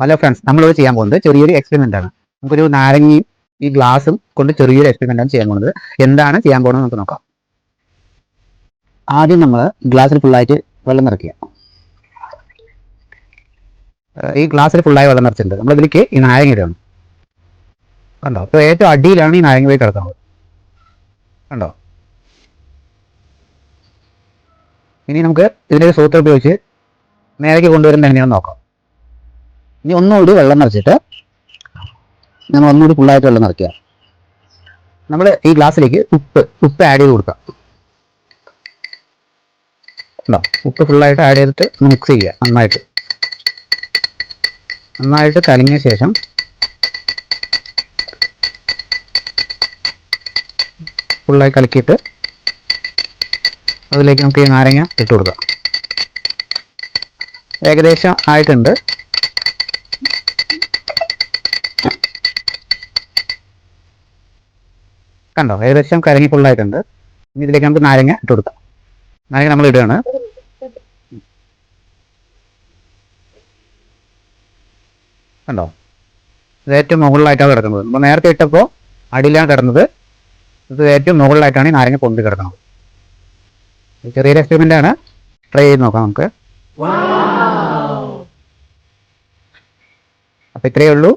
Hello friends നമ്മളിവിടെ ചെയ്യാൻ പോകുന്നത് ചെറിയൊരു എക്സ്പെരിമെന്റ് ആണ്. നമുക്കൊരു നാരങ്ങയും ഈ ഗ്ലാസും കൊണ്ട് ചെറിയൊരു എക്സ്പെരിമെന്റ് ആണ് ചെയ്യാൻ പോകുന്നത്. എന്താണ് ചെയ്യാൻ പോകുന്നത് നമുക്ക് നോക്കാം. ആദ്യം നമ്മൾ ഗ്ലാസ്സിൽ ഫുള്ളായിട്ട് വെള്ളം നിറയ്ക്കുക. ഈ ഗ്ലാസ്സിൽ ഫുള്ളായി വെള്ളം നിറച്ചിട്ടുണ്ട്. നമ്മൾ ഇതിലേക്ക് ഈ നാരങ്ങ ഇടണം കണ്ടോ? അപ്പോൾ ഏറ്റവും അടിയിലാണ് ഈ നാരങ്ങ പോയി കിടക്കുന്നത്. കണ്ടോ? ഇനി നമുക്ക് ഇതിന്റെ സൂത്രം ഉപയോഗിച്ച് നേരേക്ക് കൊണ്ടുവരുന്നത് എങ്ങനെയാണെന്ന് നോക്കാം. ഇനി ഒന്നുകൂടി വെള്ളം നിറച്ചിട്ട് നമ്മൾ ഒന്നുകൂടി ഫുള്ളായിട്ട് വെള്ളം നിറയ്ക്കുക. നമ്മൾ ഈ ഗ്ലാസ്സിലേക്ക് ഉപ്പ് ഉപ്പ് ആഡ് ചെയ്ത് കൊടുക്കാം. ഉണ്ടോ ഉപ്പ് ഫുള്ളായിട്ട് ആഡ് ചെയ്തിട്ട് മിക്സ് ചെയ്യുക നന്നായിട്ട്. നന്നായിട്ട് കലങ്ങിയ ശേഷം ഫുള്ളായി കലക്കിയിട്ട് അതിലേക്ക് നമുക്ക് ഈ നാരങ്ങ ഇട്ട് കൊടുക്കാം. ഏകദേശം ആയിട്ടുണ്ട്. കണ്ടോ? ഏകദേശം കരങ്ങി ഫുള്ളായിട്ടുണ്ട് ഇനി ഇതിലേക്ക് നമുക്ക് നാരങ്ങ ഇട്ട് കൊടുക്കാം. നാരങ്ങ നമ്മൾ ഇടുകയാണ്. കണ്ടോ? ഇത് ഏറ്റവും മുകളിലായിട്ടാണ് കിടക്കുന്നത്. നമ്മൾ നേരത്തെ ഇട്ടപ്പോൾ അടിയിലാണ് കിടന്നത്. ഇത് ഏറ്റവും മുകളിലായിട്ടാണ് ഈ നാരങ്ങ കൊണ്ട് കിടക്കുന്നത്. ചെറിയ ചെറിയൊരു എക്സ്പെരിമെന്റ് ആണ്. ട്രൈ ചെയ്ത് നോക്കാം നമുക്ക്. അപ്പം ഇത്രയേ ഉള്ളൂ.